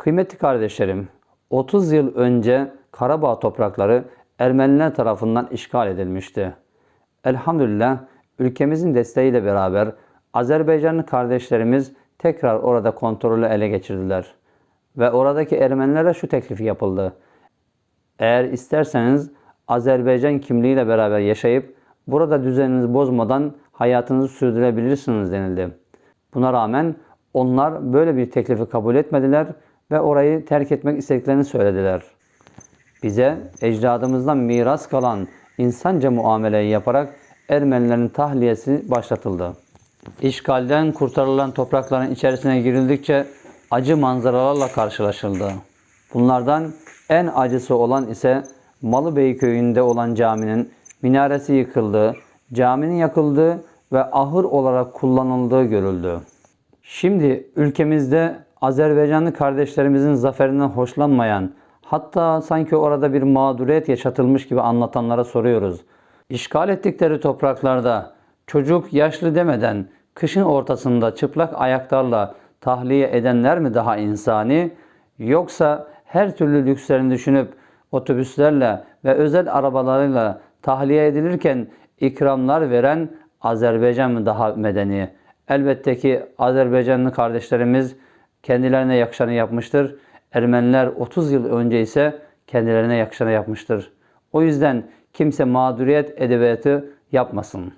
Kıymetli kardeşlerim, 30 yıl önce Karabağ toprakları Ermeniler tarafından işgal edilmişti. Elhamdülillah ülkemizin desteğiyle beraber Azerbaycanlı kardeşlerimiz tekrar orada kontrolü ele geçirdiler. Ve oradaki Ermenilere şu teklifi yapıldı. Eğer isterseniz Azerbaycan kimliğiyle beraber yaşayıp burada düzeninizi bozmadan hayatınızı sürdürebilirsiniz denildi. Buna rağmen onlar böyle bir teklifi kabul etmediler ve orayı terk etmek istediklerini söylediler. Bize ecdadımızdan miras kalan insanca muameleyi yaparak Ermenilerin tahliyesi başlatıldı. İşgalden kurtarılan toprakların içerisine girildikçe acı manzaralarla karşılaşıldı. Bunlardan en acısı olan ise Malıbey köyünde olan caminin minaresi yıkıldı, caminin yakıldığı ve ahır olarak kullanıldığı görüldü. Şimdi ülkemizde Azerbaycanlı kardeşlerimizin zaferinden hoşlanmayan, hatta sanki orada bir mağduriyet yaşatılmış gibi anlatanlara soruyoruz. İşgal ettikleri topraklarda çocuk yaşlı demeden kışın ortasında çıplak ayaklarla tahliye edenler mi daha insani yoksa her türlü lükslerini düşünüp otobüslerle ve özel arabalarıyla tahliye edilirken ikramlar veren Azerbaycan mı daha medeni? Elbette ki Azerbaycanlı kardeşlerimiz kendilerine yakışanı yapmıştır. Ermeniler 30 yıl önce ise kendilerine yakışanı yapmıştır. O yüzden kimse mağduriyet edebiyatı yapmasın.